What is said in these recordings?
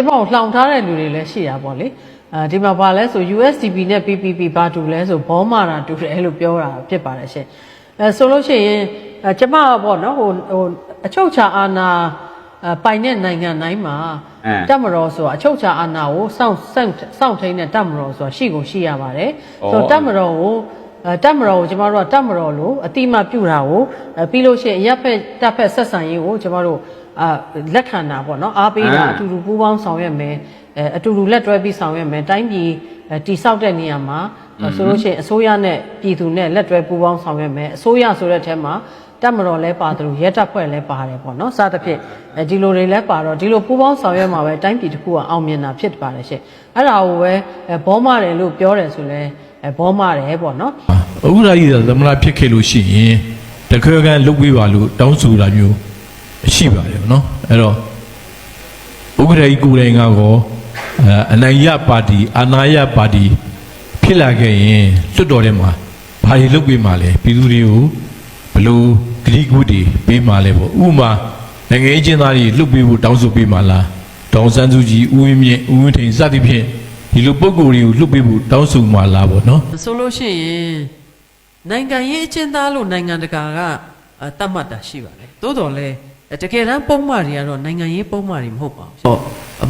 ကျမကိုလှောင်ထားတဲ့လူတွေလည်းရှိတာပေါ့လေအဲဒီမှာဘာလဲဆို USDP နဲ့ PPP ဘာတူလဲဆိုဘောမာတာတူတယ်လို့ပြောတာဖြစ်ပါတယ်ရှင်အဲဆိုလို့ရှိရင်အဲကျမကပေါ့နော်ဟိုဟိုအချုပ်ချာအာဏာအဲပိုင်တဲ့နိုင်ငံတိုင်းမှာအဲတက်မတော်ဆိုတာအချုပ်ချာအာဏာကိုစောင့်စောင့်စောင့်ထိန်တဲ့တက်မတော်ဆိုတာရှိကိုရှိရပါတယ်ဆိုတော့တက်မတော်ကိုအဲတက်မတော်ကိုကျမတို့ကတက်မတော်လို့အတိအမပြုတာကိုအဲပြီးလို့ရှိရင်ရပ်ဖက်တက်ဖက်ဆက်ဆံရေးကိုကျမတို့ အာလက်ခံတာပေါ့နော်အားပေးတာအတူတူပူးပေါင်းဆောင်ရွက်မယ်အဲအတူတူလက်တွဲပြီးဆောင်ရွက်မယ်တိုင်းပြည်အဲတိဆောက်တဲ့နေရာမှာဆိုလို့ရှိရင်အစိုးရနဲ့ပြည်သူနဲ့လက်တွဲပူးပေါင်းဆောင်ရွက်မယ်အစိုးရဆိုတဲ့အထက်မှာတက်မတော်လဲပါတယ်လို့ရဲတပ်ဖွဲ့လဲပါတယ်ပေါ့နော်စသဖြင့်အဲဒီလိုတွေလဲပါတော့ဒီလိုပူပေါင်းဆောင်ရွက်မှာပဲတိုင်းပြည်တစ်ခုကအောင်မြင်တာဖြစ်ပါတယ်ရှင့်အဲ့ဒါကိုပဲအဲဘောမတယ်လို့ပြောတယ်ဆိုလဲအဲဘောမတယ်ပေါ့နော်ဥက္ကရာကြီးသာသမဏဖြစ်ခဲ့လို့ရှိရင်တခွဲကန်လုတ်ပေးပါလို့တောင်းဆိုတာမျိုး ရှိပါတယ်နော်အဲ့တော့ဥက္ကဋ္ဌကြီးကိုယ်တိုင်ကတော့အနိုင်ရပါတီအာဏာရပါတီဖြစ်လာခဲ့ရင်လွတ်တော်ထဲမှာဘာတွေလုပ်ပေးမှာလဲပြည်သူတွေကိုဘလို့ဂရိကုတွေပေးမှာလဲပေါ့ဥမာနိုင်ငံရေးကျင်းသားတွေလွတ်ပေးဖို့တောင်းဆိုပေးမှာလားဒေါန်စန်းစုကြည်ဦးဝင်းမြင့်ဦးဝင်းထိန်စသည်ဖြင့်ဒီလိုပုံကိုယ်တွေကိုလွတ်ပေးဖို့တောင်းဆိုမှာလားပေါ့နော်ဆိုလို့ရှိရင်နိုင်ငံရေးအကျဉ်းသားလို့နိုင်ငံတကာကသတ်မှတ်တာရှိပါတယ်သို့တော်လည်း တကယ်တမ်းပုံမှန်တွေကတော့နိုင်ငံရေးပုံမှန်တွေမဟုတ်ပါဘူးဟုတ်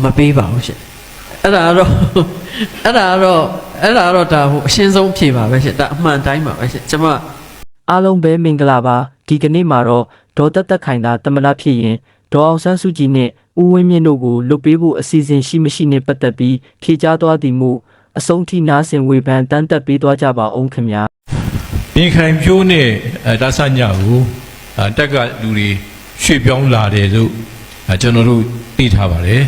မပေးပါဘူးရှင့်အဲ့ဒါကတော့အဲ့ဒါကတော့အဲ့ဒါကတော့ဒါဟိုအရှင်းဆုံးဖြေပါပဲရှင့်ဒါအမှန်တိုင်းပါပဲရှင့်ကျွန်မအားလုံးပဲမင်္ဂလာပါဒီကနေ့မှာတော့ဒေါ်တက်တက်ခိုင်တာတမနာဖြစ်ရင်ဒေါ်အောင်ဆန်းစုကြည်နဲ့ဦးဝင်းမြင့်တို့ကိုလွတ်ပေးဖို့အစီအစဉ်ရှိမရှိနဲ့ပတ်သက်ပြီးဖြေကြားသွားသည်မို့အဆုံးထိနားဆင်ဝေဖန်တန်းတက်ပေးသွားကြပါအောင်ခင်ဗျာပြင်ခိုင်ဖြိုးနဲ့အဲဒါဆညကိုအဲတက်ကလူတွေ ရွှေ့ပြောင်းလာတယ်လို့အဲကျွန်တော်တို့သိထားပါတယ်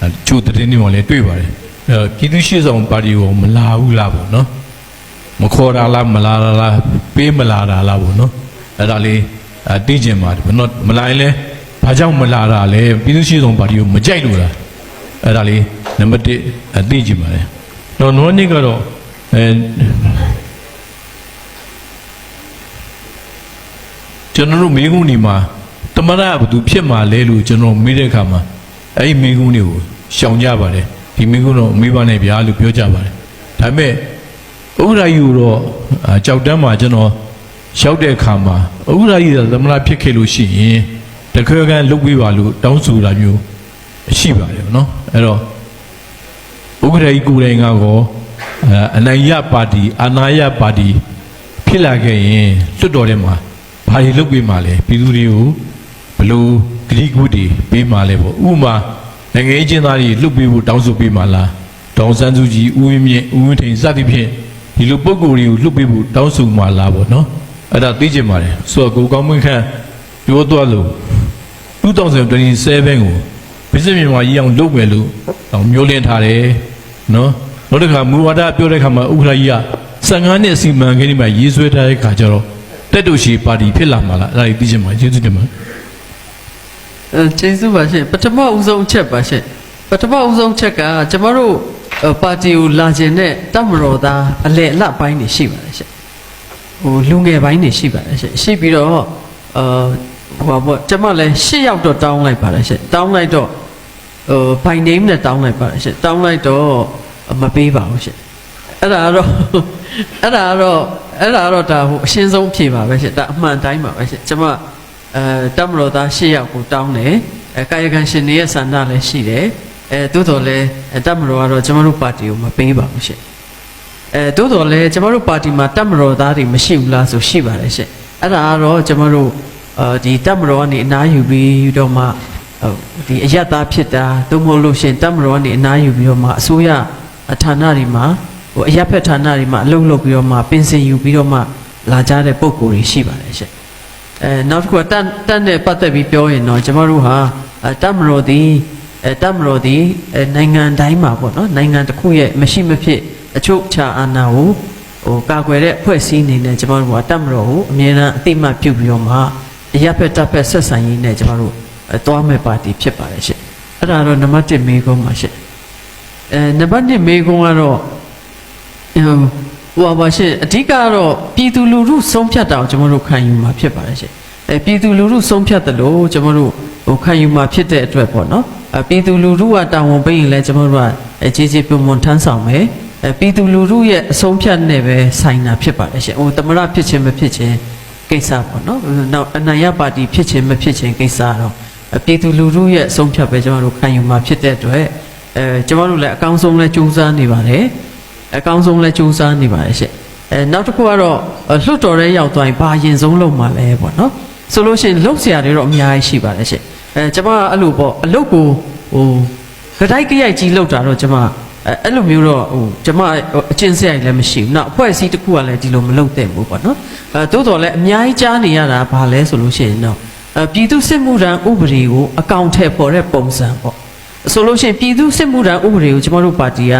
အဲချို့သတင်းတွေမှာလည်းတွေ့ပါတယ်အဲပြည်သူ့ရှေ့ဆောင်ပါတီကိုမလာဘူးလားပေါ့နော်မခေါ်တာလားမလာတာလားပေးမလာတာလားပေါ့နော်အဲဒါလေးအဲသိကျင်ပါတယ်ဘယ်တော့မလာရင်လဲဘာကြောင့်မလာတာလဲပြည်သူ့ရှေ့ဆောင်ပါတီကိုမကြိုက်လို့လားအဲဒါလေးနံပါတ်1အသိကျင်ပါတယ်တော့နောနိကတော့အဲကျွန်တော်တို့မိကုန်းဒီမှာတ မရဘသူဖြစ်မှာလဲလို့ကျွန်တော်မေးတဲ့အခါမှာအဲ့ဒီမိကုန်းတွေကိုရှောင်ကြပါတယ်ဒီမိကုန်းတော့မေးပါနဲ့ဗျာလို့ပြောကြပါတယ်ဒါပေမဲ့ဥရာယူတော့ကြောက်တန်းမှာကျွန်တော်ရောက်တဲ့အခါမှာဥရာယူကသမရဖြစ်ခဲ့လို့ရှိရင်တခွဲကန်လုတ်ပေးပါလို့တောင်းဆိုတာမျိုးရှိပါတယ်နော်အဲ့တော့ဥက္ကရာကြီးကိုယ်တိုင်ကတော့အနိုင်ရပါတီအနာရပါတီဖြစ်လာခဲ့ရင်လွတ်တော်ထဲမှာဘာတွေလုပ်ပေးမှာလဲပြည်သူတွေကို လို့ဂရိကုတွေပေးမှလဲပေါ့ဥပမာနိုင်ငံရေးကျင်းသားတွေလွတ်ပေးဖို့တောင်းဆိုပေးမှလားဒေါန်စန်းစုကြည်ဦးဝင်းမြင့်ဦးဝင်းထိန်စသဖြင့်ဒီလိုပုံကိုယ်တွေကိုလွတ်ပေးဖို့တောင်းဆိုမှလားပေါ့နော်အဲ့ဒါသိချင်ပါတယ်ဆိုတော့ကိုကောင်းမွန်ခန့်ပြောသွားလို့2027ကိုဗစ္စမြန်မာကြီးအောင်လုပ်မယ်လို့တော့မျိုးလင်းထားတယ်နော်နောက်တစ်ခါမူဝါဒပြောတဲ့ခါမှာဥက္ကရာကြီးက15နှစ်အစီအမံကိန်းဒီမှာရေးဆွဲထားတဲ့ခါကျတော့တက်တူရှိပါတီဖြစ်လာမှာလားအဲ့ဒါကြီးသိချင်ပါကျေးဇူးတင်ပါအဲ ကျေးဇူးပါရှင်ပထမဦးဆုံးအချက်ပါရှင်ပထမဦးဆုံးအချက်ကကျမတို့အဲပါတီကိုလာခြင်းနဲ့တမတော်သားအလဲအလတ်ပိုင်းတွေရှိပါတယ်ရှင်ဟိုလူငယ်ပိုင်းတွေရှိပါတယ်ရှင်ရှိပြီးတော့အာဟိုပါပေါ့ကျမလည်း၈ယောက်တော့တောင်းလိုက်ပါတယ်ရှင်တောင်းလိုက်တော့ဟို by name နဲ့တောင်းလိုက်ပါတယ်ရှင်တောင်းလိုက်တော့မပေးပါဘူးရှင်အဲ့ဒါကတော့အဲ့ဒါကတော့အဲ့ဒါကတော့ဒါဟိုအရှင်းဆုံးဖြေပါပဲရှင်ဒါအမှန်တိုင်းပါပဲရှင်ကျမ အဲတမတော်သား၈ယောက်ကိုတောင်းတယ်အဲကာယကံရှင်တွေရဲ့ဆန္ဒလည်းရှိတယ်အဲတိုးတော်လည်းအဲတမတော်ကတော့ကျမတို့ပါတီကိုမပေးပါဘူးရှင့်အဲတိုးတော်လည်းကျမတို့ပါတီမှာတမတော်သားတွေမရှိဘူးလားဆိုရှိပါတယ်ရှင့်အဲ့ဒါကတော့ကျမတို့အဲဒီတမတော်ကနေအနားယူပြီးတော့မှဟိုဒီအယက်သားဖြစ်တာသို့မဟုတ်လို့ရှင့်တမတော်ကနေအနားယူပြီးတော့မှအစိုးရဌာနတွေမှာဟိုအရက်ဖက်ဌာနတွေမှာအလုပ်လုပ်ပြီးတော့မှပင်စင်ယူပြီးတော့မှလာကြတဲ့ပုံကိုယ်တွေရှိပါတယ်ရှင့် အဲနောက်တစ်ခုကတန်တန်နဲ့ပတ်သက်ပြီးပြောရင်တော့ကျမတို့ဟာအဲတတ်မတော်သည်အဲတတ်မတော်သည်အဲနိုင်ငံတိုင်းမှာပေါ့နော်နိုင်ငံတစ်ခုရဲ့မရှိမဖြစ်အချုပ်ချာအာဏာကိုဟိုကာကွယ်တဲ့အဖွဲ့အစည်းအနေနဲ့ကျမတို့ကတတ်မတော်ကိုအမြဲတမ်းအသိမှတ်ပြုပြီးတော့မှအရက်ဖက်တပ်ဖက်ဆက်ဆံရေးနဲ့ကျမတို့အဲသွားမဲ့ပါတီဖြစ်ပါတယ်ရှင့်အဲ့ဒါတော့နံပါတ်1မေးခွန်းပါရှင့်အဲနံပါတ်2မေးခွန်းကတော့ဟို ဟိုပါရှင်အဓိကကတော့ပြည်သူလူထုဆုံးဖြတ်တာကိုကျွန်တော်တို့ခံယူမှာဖြစ်ပါတယ်ရှင်အဲပြည်သူလူထုဆုံးဖြတ်တယ်လို့ကျွန်တော်တို့ဟိုခံယူမှာဖြစ်တဲ့အတွက်ပေါ့နော်အပြည်သူလူထုကတာဝန်ပေးရင်လည်းကျွန်တော်တို့ကအခြေခြေပြုံမွန်ထမ်းဆောင်မယ်အပြည်သူလူထုရဲ့အဆုံးဖြတ်နဲ့ပဲဆိုင်တာဖြစ်ပါတယ်ရှင်ဟိုသမရဖြစ်ခြင်းမဖြစ်ခြင်းကိစ္စပေါ့နော်နောက်အနိုင်ရပါတီဖြစ်ခြင်းမဖြစ်ခြင်းကိစ္စတော့အပြည်သူလူထုရဲ့အဆုံးဖြတ်ပဲကျွန်တော်တို့ခံယူမှာဖြစ်တဲ့အတွက်အဲကျွန်တော်တို့လည်းအကောင်းဆုံးလဲစူးစမ်းနေပါတယ် အကောင်းဆုံးလဲစူးစမ်းနေပါတယ်ရှင်အဲနောက်တစ်ခုကတော့လွတ်တော်ရဲရောက်သွားရင်ဘာရင်ဆုံးလုံးမှာလဲပေါ့နော်ဆိုလို့ရှိရင်လုံဆရာတွေတော့အများကြီးရှိပါတယ်ရှင်အဲကျွန်မကအဲ့လိုပေါ့အလုတ်ကိုဟိုဂတိုက်ကြရိုက်ကြီးလောက်တာတော့ကျွန်မအဲအဲ့လိုမျိုးတော့ဟိုကျွန်မအကျင့်စရိုက်လည်းမရှိဘူးနောက်အဖွဲ့အစည်းတစ်ခုကလည်းဒီလိုမလုပ်တဲ့ဘူးပေါ့နော်အဲတိုးတော်လည်းအများကြီးကြားနေရတာဘာလဲဆိုလို့ရှိရင်တော့အဲပြည်သူစစ်မှုထမ်းဥပဒေကိုအကောင့်ထည့်ပေါ်တဲ့ပုံစံပေါ့ဆိုလို့ရှိရင်ပြည်သူစစ်မှုထမ်းဥပဒေကိုကျွန်တော်တို့ပါတီက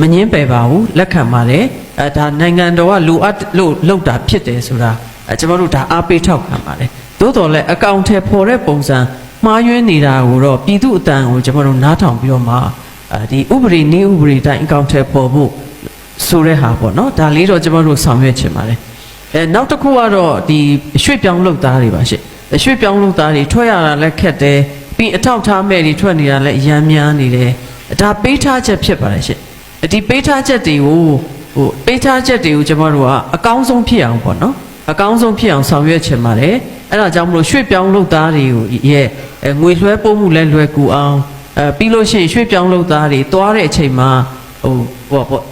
မငင်းပယ်ပါဘူးလက်ခံပါတယ်အဲဒါနိုင်ငံတော်ကလူအပ်လို့လောက်တာဖြစ်တယ်ဆိုတာအဲကျွန်တော်တို့ဒါအားပေးထောက်ခံပါတယ်တိုးတော်လည်းအကောင့်ထည့်ပေါ်တဲ့ပုံစံမှားယွင်းနေတာကိုတော့ပြည်သူအတန်ကိုကျွန်တော်တို့နားထောင်ပြီးတော့မှအဲဒီဥပဒေနည်းဥပဒေတိုင်းအကောင့်ထည့်ပေါ်ဖို့ဆိုတဲ့ဟာပေါ့နော်ဒါလေးတော့ကျွန်တော်တို့ဆောင်ရွက်ချင်ပါတယ်အဲနောက်တစ်ခုကတော့ဒီရွှေ့ပြောင်းလုပ်သားတွေပါရှင့်ရွှေ့ပြောင်းလုပ်သားတွေထွက်ရတာလည်းခက်တယ်ပြီးအထောက်ထားမဲ့တွေထွက်နေတာလည်းအများများနေတယ်ဒါပေးထားချက်ဖြစ်ပါတယ်ရှင့် ဒီပေးထားချက်တွေကိုဟိုပေးထားချက်တွေကိုကျွန်တော်တို့ကအကောင်းဆုံးဖြစ်အောင်ပေါ့နော်အကောင်းဆုံးဖြစ်အောင်ဆောင်ရွက်ချင်ပါတယ်အဲ့ဒါကြောင့်မလို့ရွှေ့ပြောင်းလုပ်သားတွေကိုရဲ့အဲငွေလွှဲပို့မှုလည်းလွယ်ကူအောင်အဲပြီးလို့ရှိရင်ရွှေ့ပြောင်းလုပ်သားတွေသွားတဲ့အချိန်မှာဟိုဟောပေါ့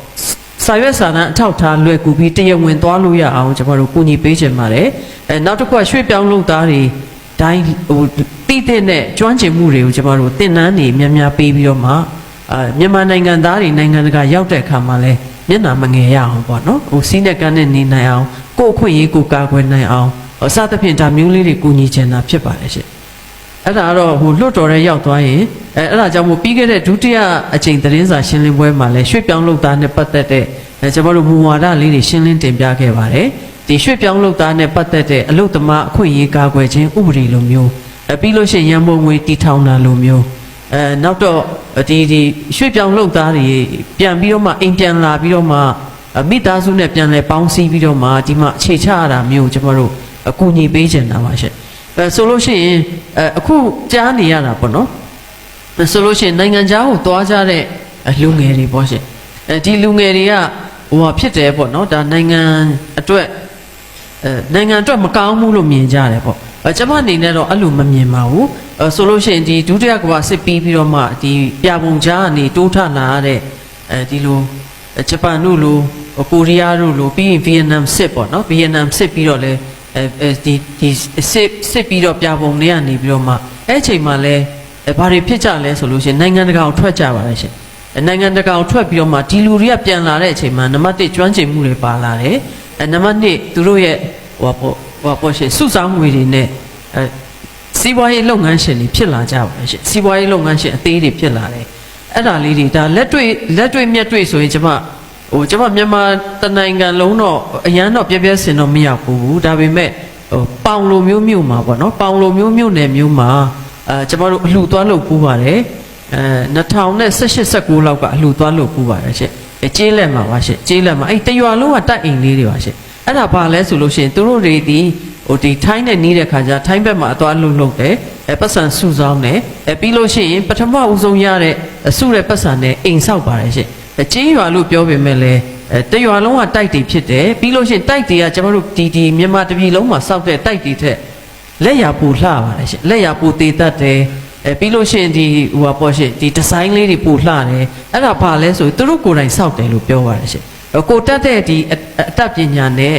စာရွက်စာတမ်းအထောက်ထားလွယ်ကူပြီးတရားဝင်သွားလို့ရအောင်ကျွန်တော်တို့ကူညီပေးချင်ပါတယ်အဲနောက်တစ်ခုကရွှေ့ပြောင်းလုပ်သားတွေတိုင်းဟိုတိတဲ့နဲ့ကျွမ်းကျင်မှုတွေကိုကျွန်တော်တို့သင်တန်းတွေများများပေးပြီးတော့မှ အာမြန်မာနိုင်ငံသားတွေနိုင်ငံတကာရောက်တဲ့အခါမှာလဲမျက်နှာမငယ်ရအောင်ပေါ့နော်ဟိုစီးနဲ့ကန်းနဲ့နေနိုင်အောင်ကိုယ့်အခွင့်အရေးကိုကာကွယ်နိုင်အောင်ဟိုစသဖြင့်ဒါမျိုးလေးတွေကူညီချင်တာဖြစ်ပါတယ်ရှင်အဲ့ဒါကတော့ဟိုလွတ်တော်ရဲရောက်သွားရင်အဲအဲ့ဒါကြောင့်မို့ပြီးခဲ့တဲ့ဒုတိယအကြိမ်သတင်းစာရှင်းလင်းပွဲမှာလဲရွှေ့ပြောင်းလုပ်သားနဲ့ပတ်သက်တဲ့အဲကျွန်တော်တို့မူဝါဒလေးတွေရှင်းလင်းတင်ပြခဲ့ပါတယ်ဒီရွှေ့ပြောင်းလုပ်သားနဲ့ပတ်သက်တဲ့အလုပ်သမားအခွင့်အရေးကာကွယ်ခြင်းဥပဒေလိုမျိုးအဲပြီးလို့ရှိရင်ရန်ပုံငွေတီထောင်တာလိုမျိုး အဲနောက်တော့ဒီဒီရွှေ့ပြောင်းလုပ်သားတွေပြန်ပြီးတော့မှအိမ်ပြန်လာပြီးတော့မှအမိသားစုနဲ့ပြန်လဲပေါင်းစည်းပြီးတော့မှဒီမှာအခြေချရတာမျိုးကျွန်တော်တို့အကူအညီပေးချင်တာပါရှင့်အဲဆိုလို့ရှိရင်အဲအခုကြားနေရတာပေါ့နော်အဲဆိုလို့ရှိရင်နိုင်ငံခြားကိုသွားကြတဲ့လူငယ်တွေပေါ့ရှင့်အဲဒီလူငယ်တွေကဟိုဟာဖြစ်တယ်ပေါ့နော်ဒါနိုင်ငံအတွက်အဲနိုင်ငံအတွက်မကောင်းဘူးလို့မြင်ကြတယ်ပေါ့အဲ ကျွန်မအနေနဲ့တော့အဲ့လိုမမြင်ပါဘူးအဲဆိုလို့ရှိရင်ဒီဒုတိယကမ္ဘာစစ်ပြီးပြီးတော့မှဒီပြပုံကြားကနေတိုးထလာရတဲ့အဲဒီလိုဂျပန်တို့လိုကိုရီးယားတို့လိုပြီးရင်ဗီယက်နမ်စစ်ပေါ့နော်ဗီယက်နမ်စစ်ပြီးတော့လဲအဲဒီဒီစစ်စစ်ပြီးတော့ပြပုံတွေကနေပြီးတော့မှအဲ့အချိန်မှာလဲအဲဘာတွေဖြစ်ကြလဲဆိုလို့ရှိရင်နိုင်ငံတကာကိုထွက်ကြပါလေရှင်နိုင်ငံတကာကိုထွက်ပြီးတော့မှဒီလူတွေကပြန်လာတဲ့အချိန်မှာနံပါတ်1ကျွမ်းကျင်မှုတွေပါလာတယ်အဲနံပါတ်2သူတို့ရဲ့ဟိုပေါ့ ဟိုပေါ့ရှင်စုဆောင်းငွေတွေနဲ့အဲစီးပွားရေးလုပ်ငန်းရှင်တွေဖြစ်လာကြပါလေရှင်စီးပွားရေးလုပ်ငန်းရှင်အသေးတွေဖြစ်လာတယ်အဲ့ဒါလေးတွေဒါလက်တွေ့လက်တွေ့မြက်တွေ့ဆိုရင်ကျွန်မဟိုကျွန်မမြန်မာတနိုင်ငံလုံးတော့အရန်တော့ပြည့်ပြည့်စင်တော့မရောက်ဘူးဒါပေမဲ့ဟိုပေါင်လိုမျိုးမျိုးမှာပေါ့နော်ပေါင်လိုမျိုးမျိုးနယ်မျိုးမှာအဲကျွန်မတို့အလှူသွားလုပ်ပူးပါတယ်အဲ2018 19လောက်ကအလှူသွားလုပ်ပူးပါတယ်ရှင့်အဲကျေးလက်မှာပါရှင့်ကျေးလက်မှာအဲ့တရွာလုံးကတက်အိမ်လေးတွေပါရှင့် အဲ့ဒါဘာလဲဆိုလို့ရှိရင်သူတို့တွေဒီဟိုဒီထိုင်းနဲ့နီးတဲ့ခါကျထိုင်းဘက်မှာအသွားလှုပ်လှုပ်တယ်အဲပတ်စံစုဆောင်းတယ်အဲပြီးလို့ရှိရင်ပထမဦးဆုံးရတဲ့စုတဲ့ပတ်စံနဲ့အိမ်ဆောက်ပါတယ်ရှင့်အဲကျေးရွာလို့ပြောပေမဲ့လည်းအဲတရွာလုံးကတိုက်တွေဖြစ်တယ်ပြီးလို့ရှိရင်တိုက်တွေကကျွန်တော်တို့ဒီဒီမြန်မာတပြည်လုံးမှာစောက်တဲ့တိုက်တွေထက်လက်ရပူလှပါတယ်ရှင့်လက်ရပူတည်တတ်တယ်အဲပြီးလို့ရှိရင်ဒီဟိုပါပေါ့ရှင့်ဒီဒီဇိုင်းလေးတွေပူလှတယ်အဲ့ဒါဘာလဲဆိုရင်သူတို့ကိုယ်တိုင်စောက်တယ်လို့ပြောပါတယ်ရှင့် ကိုတက်တဲ့ဒီအတတ်ပညာနဲ့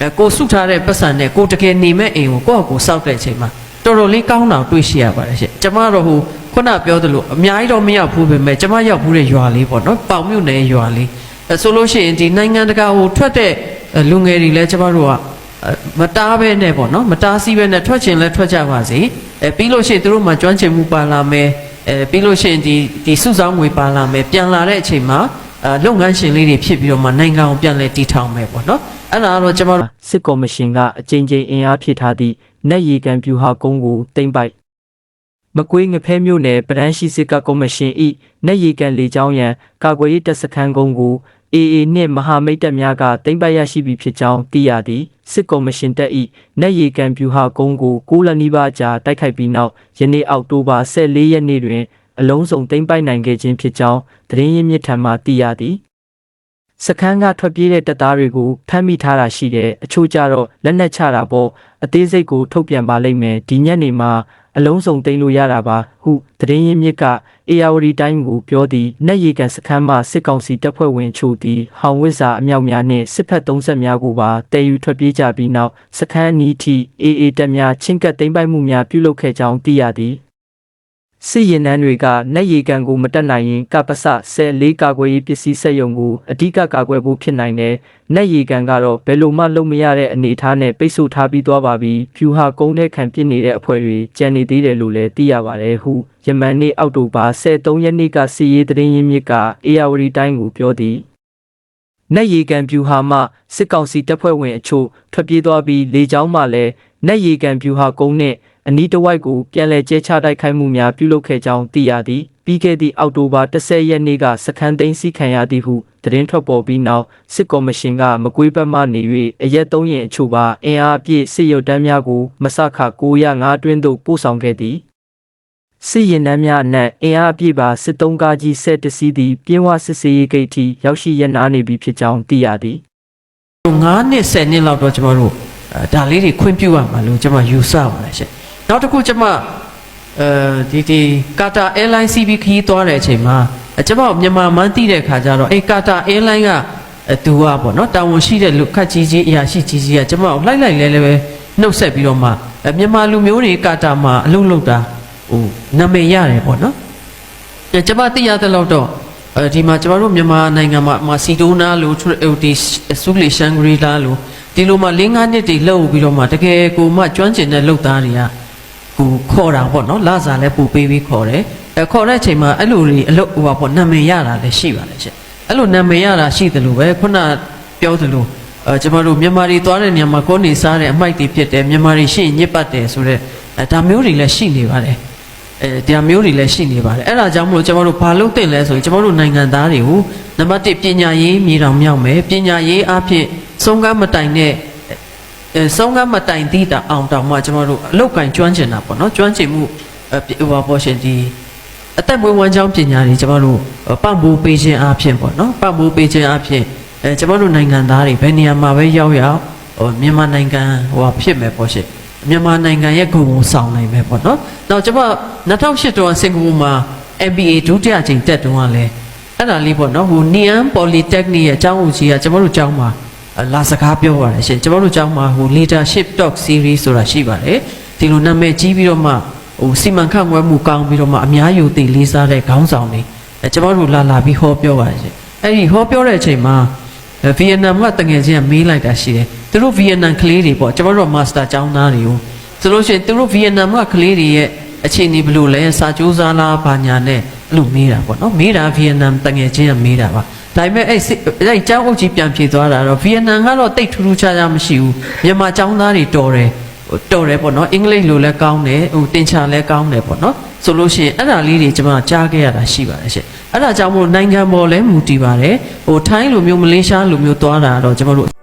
အဲကိုစုထားတဲ့ပတ်စံနဲ့ကိုတကယ်နေမဲ့အိမ်ကိုကိုယ့်အကိုစောက်တဲ့အချိန်မှာတော်တော်လေးကောင်းတာတွေ့ရှိရပါတယ်ရှင့်ကျမတို့ဟိုခုနပြောသလိုအများကြီးတော့မရောက်ဘူးပဲမဲ့ကျမရောက်ဘူးတဲ့ရွာလေးပေါ့နော်ပေါင်မြုပ်နယ်ရွာလေးအဲဆိုလို့ရှိရင်ဒီနိုင်ငံတကာဟိုထွက်တဲ့လူငယ်တွေလည်းကျမတို့ကမတားပဲနဲ့ပေါ့နော်မတားစီးပဲနဲ့ထွက်ချင်လဲထွက်ကြပါစေအဲပြီးလို့ရှိရင်သူတို့မှကျွမ်းကျင်မှုပါလာမယ်အဲပြီးလို့ရှိရင်ဒီဒီစုဆောင်းငွေပါလာမယ်ပြန်လာတဲ့အချိန်မှာ အဲလုပ်ငန်းရှင်လေးတွေဖြစ်ပြီးတော့မှနိုင်ငံကိုပြန်လဲတည်ထောင်မယ်ပေါ့နော်အဲ့ဒါကတော့ကျမတို့စစ်ကော်မရှင်ကအကြိမ်ကြိမ်အင်အားဖြည့်ထားသည့်နက်ရီကန်ပြူဟာကုန်းကိုတင်ပိုက်မကွေးငဖဲမြို့နယ်ပဒန်းရှိစစ်ကကော်မရှင်၏နက်ရီကန်လေကြောင်းရန်ကာကွယ်ရေးတပ်စခန်းကုန်းကို AA နှင့်မဟာမိတ်တပ်များကတင်ပတ်ရရှိပြီဖြစ်ကြောင်းသိရသည်စစ်ကော်မရှင်တပ်၏နက်ရီကန်ဗျူဟာကုန်းကို6လနီးပါးကြာတိုက်ခိုက်ပြီးနောက်ယနေ့အောက်တိုဘာ14ရက်နေ့တွင် အလုံးစုံတင်ပိုက်နိုင်ခဲ့ခြင်းဖြစ်ကြောင်းသတင်းရင်းမြစ်ထံမှသိရသည်စခန်းကထွက်ပြေးတဲ့တပ်သားတွေကိုဖမ်းမိထားတာရှိတယ်အချို့ကြတော့လက်နက်ချတာပေါ့အသေးစိတ်ကိုထုတ်ပြန်ပါလိမ့်မယ်ဒီညနေမှာအလုံးစုံသိမ်းလို့ရတာပါဟုသတင်းရင်းမြစ်ကအေယာဝတီတိုင်းကိုပြောသည်နက်ရီကန်စခန်းမှစစ်ကောင်စီတပ်ဖွဲ့ဝင်ချို့သည်ဟောင်ဝစ်စာအမြောက်များနှင့်စစ်ဖက်သုံးဆက်များကိုပါတည်ယူထွက်ပြေးကြပြီးနောက်စခန်းနီးထီအေအေတပ်များချင်းကပ်သိမ်းပိုက်မှုများပြုလုပ်ခဲ့ကြောင်းသိရသည် စစ်ရင်နှန်းတွေကနက်ရီကန်ကိုမတက်နိုင်ရင်ကပ္ပစ14ကာကွယ်ရေးပစ္စည်းစက်ရုံကိုအဓိကကာကွယ်ဖို့ဖြစ်နိုင်တယ်။နက်ရီကန်ကတော့ဘယ်လိုမှလုပ်မရတဲ့အနေအထားနဲ့ပိတ်ဆို့ထားပြီးသွားပါပြီ။ဖြူဟာကုန်းတဲ့ခံပြစ်နေတဲ့အဖွဲ့တွေကြံနေသေးတယ်လို့လည်းသိရပါတယ်ဟုယမန်နေ့အောက်တိုဘာ23ရက်နေ့ကစီရေးသတင်းရင်းမြစ်ကအေယာဝတီတိုင်းကိုပြောသည်။နက်ရီကန်ပြူဟာမှစစ်ကောင်စီတပ်ဖွဲ့ဝင်အချို့ထွက်ပြေးသွားပြီးလေကြောင်းမှလည်းနက်ရီကန်ပြူဟာကုန်းနဲ့ အနီးတစ်ဝိုက်ကိုပြန်လည်ကျဲချတိုက်ခိုက်မှုများပြုလုပ်ခဲ့ကြောင်းသိရသည်ပြီးခဲ့သည့်အောက်တိုဘာ10ရက်နေ့ကစခန်းသိမ်းစီခံရသည်ဟုသတင်းထွက်ပေါ်ပြီးနောက်စစ်ကော်မရှင်ကမကွေးဘက်မှနေ၍အရက်သုံးရင်အချို့ပါအင်အားအပြည့်စစ်ရုပ်တမ်းများကိုမဆခ905တွင်းသို့ပို့ဆောင်ခဲ့သည်စစ်ရင်နှမ်းများအနက်အင်အားအပြည့်ပါစစ်သုံးကားကြီး၁၀တစီးသည်ပြင်းဝစစ်စေးရေးဂိတ်ထိရောက်ရှိရနာနေပြီဖြစ်ကြောင်းသိရသည်9နှစ်10နှစ်လောက်တော့ကျမတို့အဲဒါလေးတွေခွင့်ပြုရမှာလို့ကျမယူဆပါတယ်ရှင့် နောက်တစ်ခုကျမအဲဒီဒီကာတာအဲလိုင်း CB ခရီးသွားတဲ့အချိန်မှာအဲကျမမြန်မာမှန်းသိတဲ့ခါကျတော့အဲကာတာအဲလိုင်းကအဲသူကပေါ့နော်တာဝန်ရှိတဲ့လူခတ်ကြီးကြီးအရာရှိကြီးကြီးကကျမကိုလိုက်လိုက်လဲလဲပဲနှုတ်ဆက်ပြီးတော့မှအဲမြန်မာလူမျိုးတွေကာတာမှာအလုပ်လုပ်တာဟိုနာမည်ရတယ်ပေါ့နော်အဲကျွန်မသိရတဲ့လောက်တော့အဲဒီမှာကျွန်တော်တို့မြန်မာနိုင်ငံမှာမှာစီဒိုနာလို့ဟိုဒီဆူလီရှန်ဂရီလာလို့ဒီလိုမှ၄၅နှစ်တည်းလှုပ်ပြီးတော့မှတကယ်ကိုမှကျွမ်းကျင်တဲ့လုပ်သားတွေက ကိုခေါ်တာပေါ့နော်လာစားလဲပူပေးပြီးခေါ်တယ်အဲခေါ်တဲ့အချိန်မှာအဲ့လိုတွေအလုပ်ဟိုပါပေါ့နာမည်ရတာလည်းရှိပါတယ်ရှင့်အဲ့လိုနာမည်ရတာရှိတယ်လို့ပဲခုနပြောသလိုအဲကျွန်တော်တို့မြန်မာတွေသွားတဲ့နေရာမှာကိုယ်နေစားတဲ့အမိုက်တွေဖြစ်တယ်မြန်မာတွေရှင့်ညစ်ပတ်တယ်ဆိုတော့အဲဒါမျိုးတွေလည်းရှိနေပါတယ်အဲတရားမျိုးတွေလည်းရှိနေပါတယ်အဲ့ဒါကြောင့်မလို့ကျွန်တော်တို့ဘာလုပ်တင်လဲဆိုရင်ကျွန်တော်တို့နိုင်ငံသားတွေကိုနံပါတ်1ပညာရေးမြေတောင်မြောက်မယ်ပညာရေးအဖြစ်ဆုံးကမ်းမတိုင်တဲ့အဲ ဆုံးကမ်းမတိုင်သည့်တာအောင်တောင်မှကျွန်တော်တို့အလောက်ကင်ကျွမ်းကျင်တာပေါ့နော်ကျွမ်းကျင်မှုအဲဟိုပါပေါ်ရှင်ဒီအသက်မွေးဝမ်းကြောင်းပညာတွေကျွန်တော်တို့ပံ့ပိုးပေးခြင်းအဖြစ်ပေါ့နော်ပံ့ပိုးပေးခြင်းအဖြစ်အဲကျွန်တော်တို့နိုင်ငံသားတွေဘယ်နေရာမှာပဲရောက်ရောက်ဟိုမြန်မာနိုင်ငံဟိုဟာဖြစ်မယ်ပေါ့ရှင်မြန်မာနိုင်ငံရဲ့ဂုဏ်ကိုဆောင်နိုင်မယ်ပေါ့နော်။နောက်ကျွန်မ2008တုန်းကစင်ကာပူမှာ MBA ဒုတိယအကြိမ်တက်တုန်းကလည်းအဲ့ဒါလေးပေါ့နော်ဟို Nian Polytechnic ရဲ့အကျောင်းဦးကြီးကကျွန်တော်တို့ကျောင်းမှာအဲ လာစကားပြောပါတယ်ရှင်ကျွန်တော်တို့ကျောင်းမှာဟို leadership talk series ဆိုတာရှိပါတယ်ဒီလိုနာမည်ကြီးပြီးတော့မှဟိုစီမံခန့်ခွဲမှုကောင်းပြီးတော့မှအများယူသိလေးစားတဲ့ခေါင်းဆောင်တွေအဲကျွန်တော်တို့လာလာပြီးဟောပြောပါတယ်ရှင်အဲ့ဒီဟောပြောတဲ့အချိန်မှာဗီယက်နမ်ကတငယ်ချင်းကမေးလိုက်တာရှိတယ်သူတို့ဗီယက်နမ်ကလေးတွေပေါ့ကျွန်တော်တို့မာစတာကျောင်းသားတွေကိုဆိုလို့ရှိရင်သူတို့ဗီယက်နမ်ကကလေးတွေရဲ့အခြေအနေဘယ်လိုလဲစာကြိုးစားလားဘာညာနဲ့အဲ့လိုမေးတာပေါ့နော်မေးတာဗီယက်နမ်တငယ်ချင်းကမေးတာပါ ဒါပေမဲ့အဲ့စစ်အဲ့ကျောင်းအုပ်ကြီးပြန်ဖြေသွားတာတော့ဗီယက်နမ်ကတော့တိတ်ထူးထူးခြားခြားမရှိဘူးမြန်မာကျောင်းသားတွေတော်တယ်ဟိုတော်တယ်ပေါ့နော်အင်္ဂလိပ်လိုလည်းကောင်းတယ်ဟိုတင်ချာလည်းကောင်းတယ်ပေါ့နော်ဆိုလို့ရှိရင်အဲ့ဒါလေးတွေကျွန်မကြားခဲ့ရတာရှိပါတယ်ရှင့်အဲ့ဒါကြောင့်မို့နိုင်ငံပေါ်လည်းမူတည်ပါတယ်ဟိုထိုင်းလိုမျိုးမလေးရှားလိုမျိုးသွားတာတော့ကျွန်တော်တို့